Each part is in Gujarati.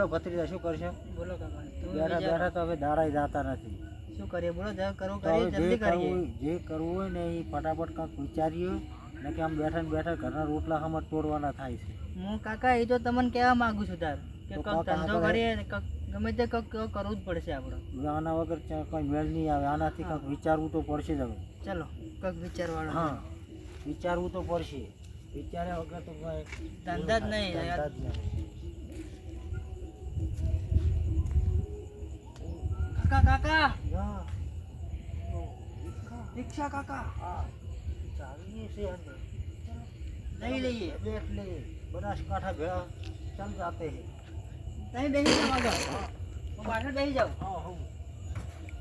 બોલો ભત્રીજા શું કરશો? બોલો કાકા બેઠા બેઠા તો હવે દારાય જાતા નથી. શું કરીએ? બોલો જે કરવું કરીએ જલ્દી કરીએ. જે કરવું હોય ને એ ફટાફટ કાંક વિચારીએ. ને કે આમ બેઠા ને બેઠા ઘરના રોટલા હમણાં તોડવાના થાય છે. હું કાકા એ તો તમને કહેવા માંગુ છું તાર કે તો કંઈક ધંધો કરીએ ને ગમે તે કંઈક કરવું જ પડશે આપણે. આના વગર કંઈ મેળ નહીં આવે. આનાથી કંઈક વિચારવું તો પડશે જ હવે. ચલો કંઈક વિચારવાનું હા વિચારવું તો પડશે. વિચાર્યા વગર તો કંઈ ધંધા જ નહીં. નહીં કાકા રિક્ષા કાકા હા. ચાવીએ છે અંદર. લઈ લઈએ બેઠ લઈએ બનાસકાંઠા ભેળા ચાલ જાતે હે તમે બેસી જાઓ આગળ હું બહાર બેસી જાઉં. હા હું.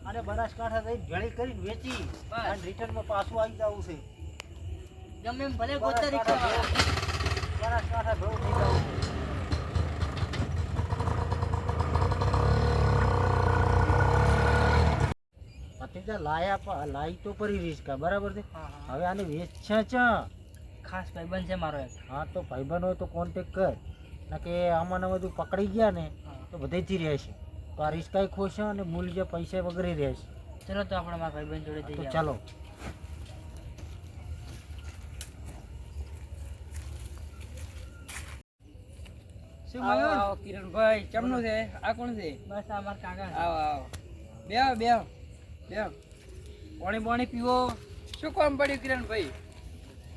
અને બનાસકાંઠા જઈને ભેળી કરીને વેચી. અને રિટર્નમાં પાછું આવી જવું છે. ગમે એમ ભલે ગોતરી રિક્ષા બનાસકાંઠા ભેળું થઈ જવું છે ભત્રીજા લાયા લાઈ તો પરી રિસ્કા બરાબર છે? હવે આને વેચ્યા ચા? ખાસ ભાઈબંધ છે મારો એક. હા તો ભાઈબંધ હોય તો કોન્ટેક કર. ના કે આમાં બધું પકડી ગયા ને તો બધેથી રહેશે. તો આ રિસ્કાય ખોશે અને મૂલ્ય પૈસા વગેરે રહેશે. ચલો તો આપણે મારા ભાઈબંધ જોડે જઈએ. ચાલો. શું મયુર કિરણભાઈ કેમનું છે? આ કોણ છે? બસ આ મારા કાકા છે. આવો આવો. બેહો બેહો. બેહો પાણી પાણી પીવો. શું કામ પડ્યું કિરણભાઈ?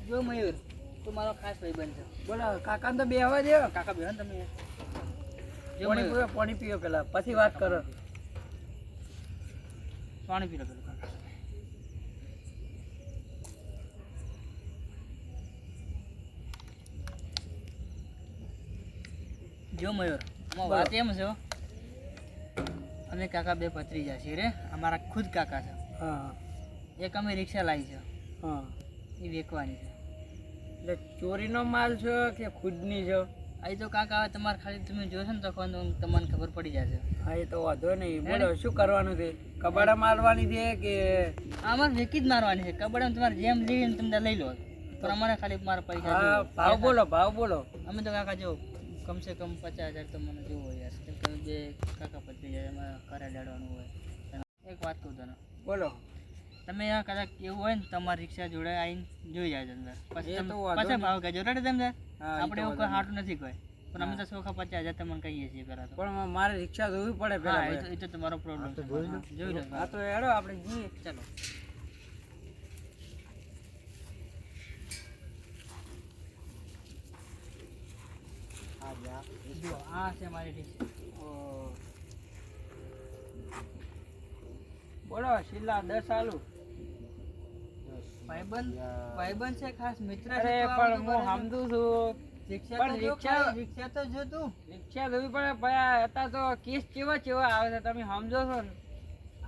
જો મયુર તું મારો ખાસ ભાઈબંધ છે. બોલો કાકાને તો બે આવવા દે. કાકા બેહો તમે. પાણી પીવો પાણી પીવો પેલા. પછી વાત કરો. પાણી પીલો પેલું કાકા. જો મયુર વાત એમ છે. અમે કાકા બે ભત્રીજા છીએ રે. અમારા ખુદ કાકા છે. હા. એક અમે રિક્ષા લાવી છે. હા. એ વેચવાની છે. એટલે ચોરીનો માલ છે કે ખુદની છે? અહીં તો કાકા હવે તમારે ખાલી તમે જોશો ને તો તમને ખબર પડી જશે. હા એ તો વાંધો નહીં. બોલો શું કરવાનું છે? કબાડા મારવાની છે કે આમાં વેકી જ મારવાની છે. કબડ્ડામાં તમારે જેમ લેવી ને તમને લઈ લો. પણ અમારે ખાલી મારા પૈસા ભાવ બોલો ભાવ બોલો. અમે તો કાકા જો કમસે કમ પચાસ હજાર તો મને જોવો યાર. કેમ કે બે કાકા પતી જાય એમાં કરે દાડવાનું હોય. એક વાત કહું તને. બોલો. તમે આ કદાચ એવું હોય ને તમારી રિક્ષા જોડે આવીને જોઈ જાય અંદર. પછી પછી ભાવ કહેજો રેડે તમે હા, આપણે એવું કોઈ હાટું નથી કોઈ. પણ અમે તો સોખા પચાસ હજાર તમને કહીએ છીએ પેલા તો. પણ મારે રિક્ષા જોવી પડે પેલા એ તો તમારો પ્રોબ્લેમ જોઈ લો. હા તો હેડો આપણે જઈએ. ચાલો આ જા. આ છે મારી ડીશ. બોલો શીલા દસ આલુ. ભાઈબંધ ભાઈબંધ છે ખાસ મિત્ર છે પણ હું સમજુ છું. રિક્ષા તો રિક્ષા- રિક્ષા તો જો તું. રિક્ષા જોવી પડે ભાઈ તો કેસ કેવા કેવા આવે છે તમે સમજો છો ને.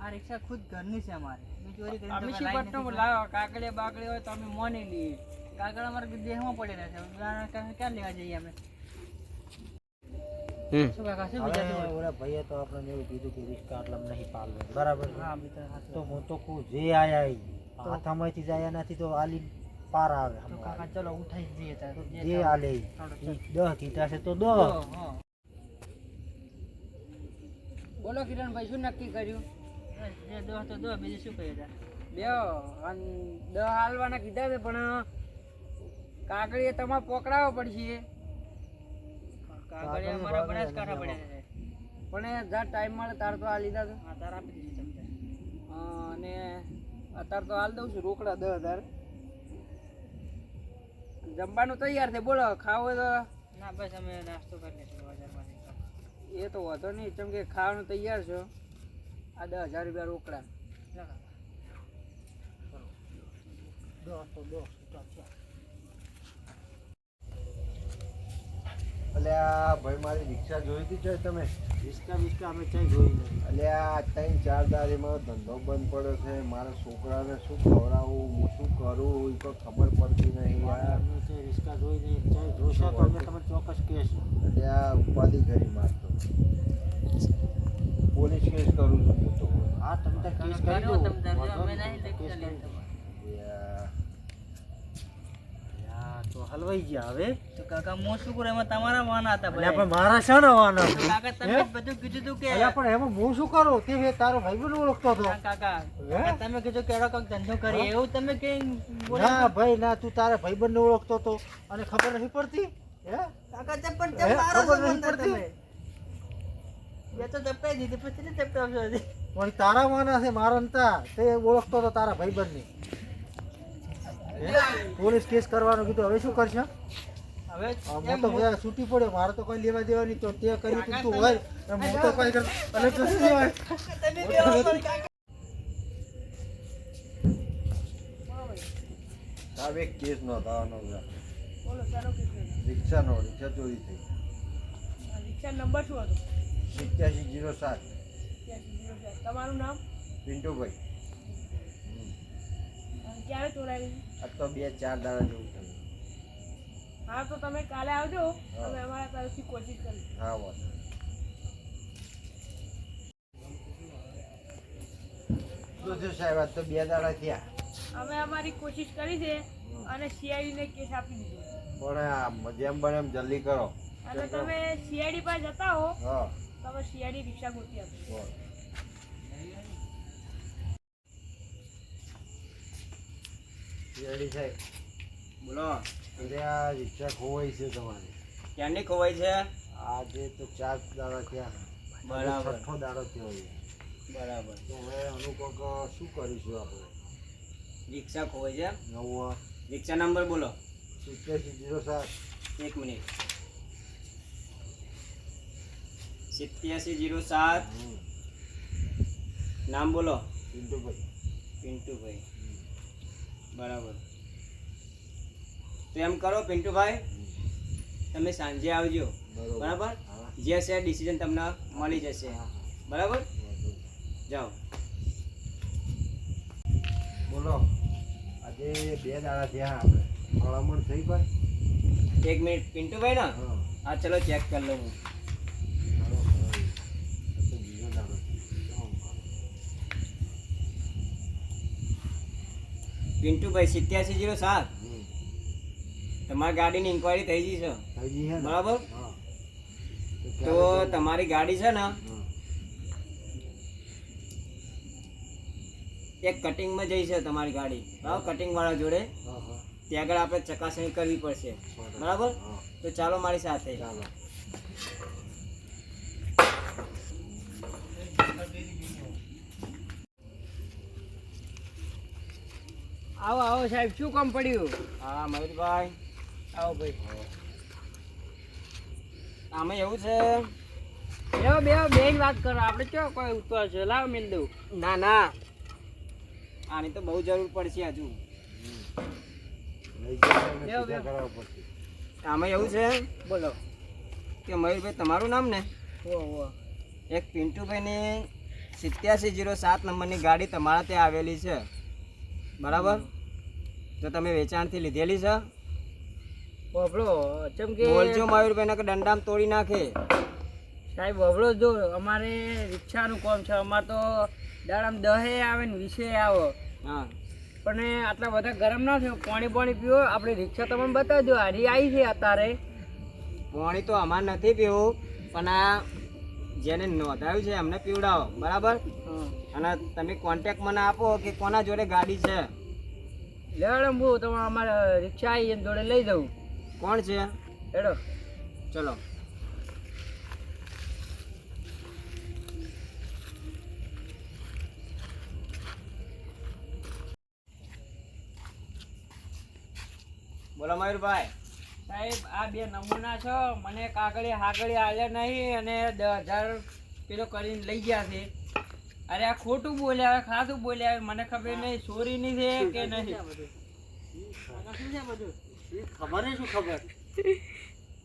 આ રિક્ષા ખુદ ઘરની છે અમારે. ચોરી કરીને અમે શું લાઈ લાવો કાકડી બાકડી હોય તો અમે મોની લઈએ. કાકડા અમારે દેહમાં પડી રહે છે. ઉદાહરણ ક્યાં લેવા જઈએ અમે? હોય? ઓલા ભાઈએ તો આપણને એવું કીધું કે રિસ્કા આટલામાં નહીં પાલવે બરાબર? તો હું તો કહું જે આયા. હાથામાંથી જાય નથી તો આલી પાર આવે તો કાકા ચલો ઉઠાઈ જઈએ જે આલે દહ કીધા છે તો દહ. બોલો કિરણભાઈ શું નક્કી કર્યું? જે દો તો દો બીજું શું કહ્યું બે દહ હાલવાના કીધા છે પણ કાકડીએ તમારે પકડાવવા પડશે. કાગળિયા અમારા બનાસકાંઠા પડ્યા છે. પણ એ જા ટાઈમ મળે તાર તો આ લીધા છે. હા તાર આપી દીધી તમને અને અત્યારે તો હાલ દઉં છું રોકડા દસ હજાર. જમવાનું તૈયાર છે બોલો ખાવો તો? ના બસ અમે નાસ્તો કરી લઈશું એ તો વાંધો નહીં કેમ કે ખાવાનું તૈયાર છો. આ દસ હજાર રૂપિયા રોકડા. આ ભાઈ મારી રિક્ષા જોઈ હતી છે તમે? રિસ્કા બિસ્કા અમે ક્યાંય જોઈ નહીં આ ત્રણ ચાર દાડીમાં ધંધો બંધ પડ્યો છે. મારા છોકરાને શું ખવડાવવું હું શું કરું એ તો ખબર પડતી નહીં યાર. અમે જોઈ નહીં ક્યાંય જોશો તો અમે તમે ચોક્કસ કેસ આ ઉપાધિ કરી મારતો. પોલીસ કેસ કરું છું હું તો. હા તમે કેસ કરી દો. કેસ કરી તો હલવાઈ ગયા હવે. તો કાકા મો શું કરે એમાં તમારા વાના હતા ભાઈ. પણ મારા શાના વાના? કાકા તમે બધું કીધું તું કે અલ્યા પણ એમાં હું શું કરું? તે તારો ભાઈબંધ ઓળખતો હતો. કાકા તમે કીધું કે એનો કંઈક ધંધો કરી એવું તમે કઈ ના ભાઈ ના તું તારા ભાઈબંધને ઓળખતો હતો અને ખબર નથી પડતી? હે? કાકા તે પણ તે મારો સંબંધ પડતી? તમે બે તો ચપટાઈ દીધી પછી ચપટાવશો હજી. પણ તારા વાના છે મારા નતા. તે ઓળખતો હતો તારા ભાઈબંધને. હે? પોલીસ કેસ કરવાનું કીધું. હવે શું કરશે? હવે હું તો બધા છૂટી પડ્યો. મારે તો કોઈ લેવા દેવાની તો તે કર્યું તું હોય. હું તો કોઈ કર- અને તો શું હોય? સાહેબ એક કેસ નો થવાનો બોલો સારો કેટલો રિક્ષાનો રિક્ષા ચોરી થઈ. રિક્ષા નંબર શું હતો? સિત્યાસી જીરો સાત. જીરો સાત. તમારું નામ? પિન્ટુભાઈ. ક્યારે ચોરાયેલી આ તો બે ચાર દાડા જેવું થયું. હા તો તમે કાલે આવજો. અમે અમારા તરફથી કોશિશ કરી હા વાત શું સાહેબ આ તો બે દાડા થયા. અમે અમારી કોશિશ કરી છે અને સીઆઈડીને કેસ આપી દીધો. પણ જેમ બને એમ જલ્દી કરો. અને તમે સીઆઈડી પાસે જતા હો તમે સીઆઈડી રિક્ષા ગોતી આપો શિયાળી સાહેબ બોલો. અરે આ રિક્ષા ખોવાઈ છે તમારી. ક્યાંની ખોવાઈ છે? આજે તો ચાર દાડા થયા. બરાબર. છઠ્ઠો દાડો થયો છે. બરાબર. તો હવે અનુકોક શું કરીશું આપણે? રિક્ષા ખોવાઈ છે? નવો રિક્ષા નંબર બોલો. સિત્યાસી જીરો સાત. એક મિનિટ. સિત્યાસી જીરો સાત. નામ બોલો. પિન્ટુભાઈ. પિન્ટુભાઈ. બરાબર. તો એમ કરો પિન્ટુભાઈ તમે સાંજે આવજો. બરોબર. જે છે ડિસિઝન તમને મળી જશે. બરાબર? જાઓ. બોલો. આજે બે દાડા થયા આપણે. ભલામણ થઈ ભાઈ? એક મિનિટ. પિન્ટુભાઈ ના? હા. હા ચલો ચેક કરી લઉં હું હાલો, હાલો. આ તો બીજો દાડો થયો. પિન્ટુભાઈ સિત્યાસી જીરો સાત. તમારી ગાડીની ઇન્કવાયરી થઈ ગઈ છે. થઈ ગઈ બરાબર? તો તમારી ગાડી છે ને એક કટિંગમાં જઈ છે તમારી ગાડી. બરાબર? કટિંગવાળા જોડે. ત્યાં આગળ આપણે ચકાસણી કરવી પડશે. બરાબર. તો ચાલો મારી સાથે. ચાલો. આવો આવો સાહેબ શું કામ પડ્યું? હા મયુરભાઈ. આવો ભાઈ. આમે એવું છે? એવો બે બેન વાત કરો. આપણે ચો કોઈ ઉતર છે? લાવ મિલ દઉં. ના ના. આની તો બહુ જરૂર પડશે હજુ. આમાં એવું છે? બોલો. કે મયુરભાઈ તમારું નામ ને? એક પિન્ટુભાઈની સિત્યાસી જીરો સાત નંબરની ગાડી તમારા ત્યાં આવેલી છે. બરાબર? તો તમે વેચાણથી લીધેલી છે? બબડો ચમ કે બોલજો મયુરભાઈને કે દંડામ તોડી નાખે. સાહેબ બબડો જો અમારે રિક્ષાનું કામ છે. અમારે તો દાડામ દહે આવે ને વીસે આવો. હા. પણ આટલા બધા ગરમ ના થયો. પાણી પાણી પીવો. આપણે રિક્ષા તમને બતાવજો. હારી આવી છે અત્યારે. પાણી તો અમારે નથી પીવું પણ આ જેને નોંધાયું છે એમને પીવડાવો. બરાબર? હા. અને તમે કોન્ટેક્ટ મને આપો કે કોના જોડે ગાડી છે? લેવડે હું તમે અમારે રિક્ષા આવી એમ જોડે લઈ દઉં કોણ છે? હેડો. ચલો. બોલો મયુરભાઈ. સાહેબ આ બે નમૂના છો. મને કાગળી હાગળી આલ્યા નહીં અને દસ હજાર પેલો કરીને લઈ ગયા છે. અરે આ ખોટું બોલ્યા ખાધું બોલ્યા મને ખબર નહીં ચોરીની છે કે નહીં. શું છે બધું? એ ખબર હે શું ખબર?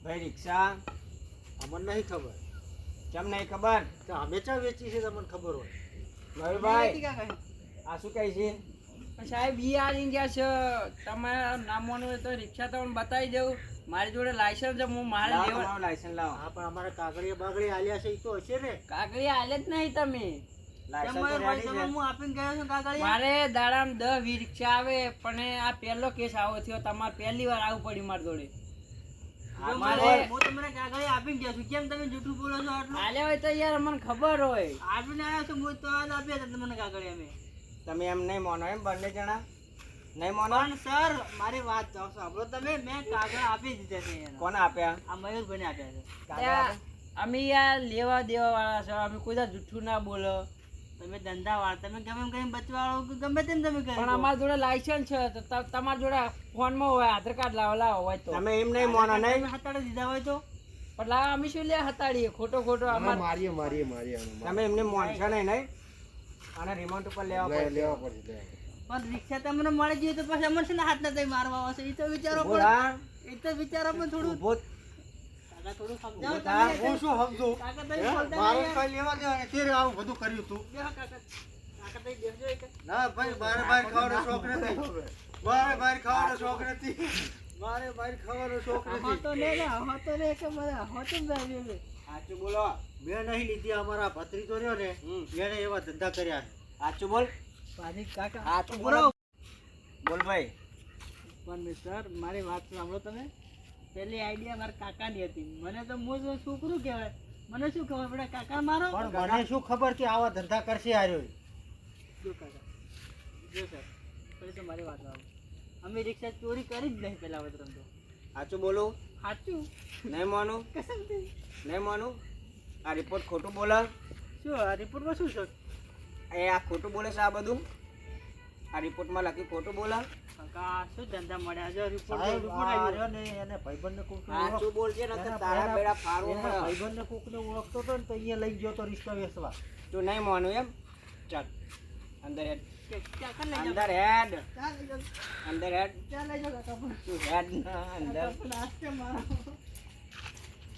ભાઈ રિક્ષા? અમને નહીં ખબર. કેમ નહીં ખબર? તો અમે ચા વેચી છે તમને ખબર હોય. મયુરભાઈ આ શું કહે છે? સાહેબ ઈ આ ગયા છે. તમારા નામ હોય તો રિક્ષા તમને બતાવી દઉં. મારી જોડે લાયસન્સ છે હું મારે લાવો લાયસન્સ લાવો હા પણ અમારે કાગળિયા બાગળિયા આલ્યા છે એ તો હશે ને. કાગળિયા આલે જ નહીં તમે. તમે છે. હું આપીને ગયો છું કાગળિયા? મારે દાડામાં દસ વી રિક્ષા આવે પણ આ પહેલો કેસ આવો થયો તમારે પહેલી વાર આવું પડ્યું મારી જોડે. મારે- હું તમને કાગળિયા આપીને ગયો છું. કેમ તમે જૂઠું બોલો છો આટલું? આલે હોય તો યાર મને ખબર હોય. આપીને આવ્યા છો હું તો આજ આપ્યા હતા તમને કાગળિયા મેં. તમે એમ નહીં માનો એમ બંને જણા? નહીં માનો? પણ સર મારી વાત સાંભળો તમે મેં કાગળ આપી દીધા છે કોને આપ્યા? આ મયુરભાઈને આપ્યા છે. અમે યાર લેવા દેવા વાળા છો અમે કોઈ દાડો જૂઠું ના બોલો. તમે ધંધા વાળ તમે ગમે ગમે કરીને બચવા વાળો કે ગમે તેમ તમે કરો પણ અમારા જોડે લાયસન્સ છે તો તમારા જોડે ફોનમાં હોય આધાર કાર્ડ લાવો લાવો હોય તો. તમે એમ નહીં માનો નહીં? હતાડે દીધા હોય તો? પણ લાવો અમે શું લે હતાડીએ ખોટો ખોટો અમે અમાર મારીએ મારીએ મારીએ તમે એમને માનશો નહીં નહીં? અને રિમોટ ઉપર લેવા પડે લેવા પડે પણ રિક્ષા તમને મળી જઈએ તો પછી અમને શેના હાથ ના થઈ મારવા આવશે? એ તો વિચારો પણ એ તો વિચારો પણ થોડું હું શું સમજુ? મારે કઈ લેવા દેવા નહીં. આવું બધું કર્યું તું? ના ભાઈ મારે બહાર ખાવાનો શોખ નથી. મારે બહાર ખાવાનો શોખ નથી. મારે બહાર ખાવાનો શોખ નથી. તો લે ને તો લે કે મને હા તો બે બે બે સાચું બોલો. મેં નહીં લીધી અમારા ભત્રીજો રહ્યો ને હમ. એને એવા ધંધા કર્યા. સાચું બોલ. પાછી કાકા સાચું બોલો. બોલ. ભાઈ. પણ મિસ્ટર મારી વાત સાંભળો તમે. પેલી આઈડિયા મારા કાકાની હતી. મને તો હું છોકરું કહેવાય. મને શું ખબર? પડે કાકા મારો? પણ મને શું ખબર કે આવા ધંધા કરશે આર્યો જો કાકા. જો સર પછી તો મારી વાત આવો અમે રિક્ષા ચોરી કરી જ નહીં પેલા વતરમ તો સાચું બોલો. સાચું? નહીં માનું? કસમથી નહીં માનું? આ રિપોર્ટ ખોટું બોલે? શું? આ રિપોર્ટમાં શું છે? એ આ ખોટું બોલે છે આ બધું? આ રિપોર્ટમાં લખ્યું ખોટું બોલે? કાકા શું ધંધા મળ્યા? જો રિપોર્ટ રિપોર્ટ આવ્યો. ને એને ભાઈબંધને કોકને સાચું બોલજે ને તારા બેડા ફાડવો ભાઈબંધને કોકને ઓળખતો હતો ને તો અહીંયા લઈ ગયો તો રિક્ષા વેચવા. તું નહીં માનું એમ? ચાલ. અંદર હેડ. કાકા અંદર હેડ. અંદર હેડ. કાકા તું હેડ ના અંદર.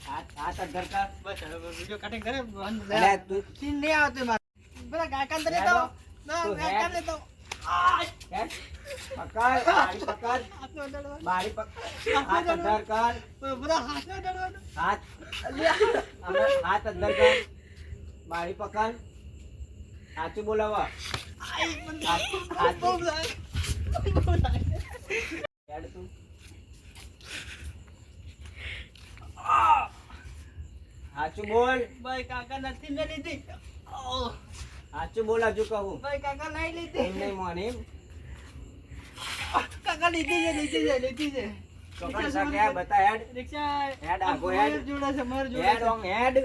કાકા હાથ અંદર કર બસ હવે વિડિયો કટિંગ કરે બંધ તું સીન નહીં આવતી મારે. પેલા કાકા ને હેડો. ના કાકા હેડ. બારી પકડ સાચું બોલાવા સાચું બોલ. ભાઈ કાકા નથી મેં લીધી. સાચું બોલ હજુ કહું. ભાઈ કાકા નહીં એમ નહીં મોને કાકા લીધી છે લીધી છે લીધી છે. કપડા આ બતા હેડ. રિક્ષા હેડ આગો હેડ. જોડે છે મયુર જોડે હેડ ઓમ હેડ.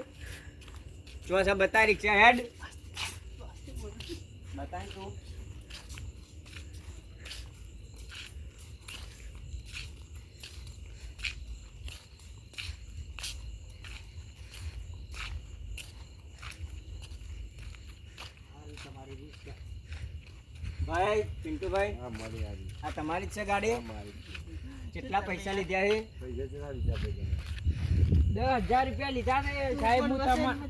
જો સા બતા રિક્ષા હેડ. બતાય તું. ભાઈ પિન્ટુભાઈ હા મારી આ તમારી જ છે ગાડી? મારી. કેટલા પૈસા લીધા છે? પૈસા લીધા દસ હજાર રૂપિયા લીધા ને સાહેબ હું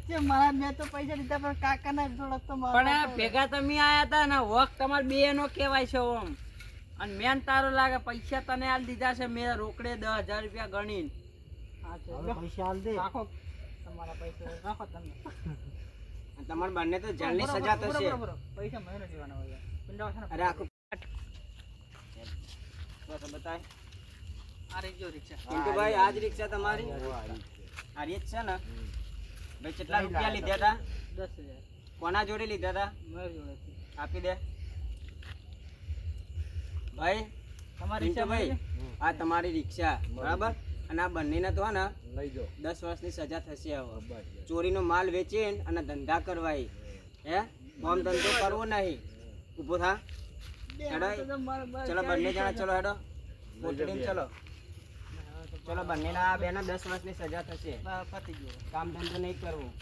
પણ મારા મેં તો પૈસા લીધા પણ કાકાના થોડાક તો પણ ભેગા તમે આયા હતા ને વખ તમારે બે નો કહેવાય છે ઓમ. અને મેન તારો લાગે પૈસા તને આલ દીધા છે મેં રોકડે દસ હજાર રૂપિયા ગણીને. પૈસા હાલ દે. રાખો. તમારા પૈસા રાખો તમે. તમારે બંને તો જેલની સજા થશે. પૈસા મને નથી હોય? અરે આખું બતાય આ રહી ગયો રિક્ષા પિન્ટુભાઈ આ જ રિક્ષા તમારી આ રીત છે ને ભાઈ કેટલા રૂપિયા લીધા હતા દસ હજાર કોના જોડે લીધા હતા. આપી દે ભાઈ તમારી ભાઈ આ તમારી રિક્ષા બરાબર અને આ બંનેને તો ને લઈ જાઓ દસ વર્ષની સજા થશે હવે ચોરીનો માલ વેચીને અને ધંધા કરવાય હે આમ ધંધો કરવો નહીં ઊભો થા? હેડો. ચલો બંને જણા ચલો હેડો. કોટડીને ચલો. ચલો બંનેના આ બેના દસ વર્ષની સજા થશે. બસ પતી ગયો. કામ ધંધો નહીં કરવું.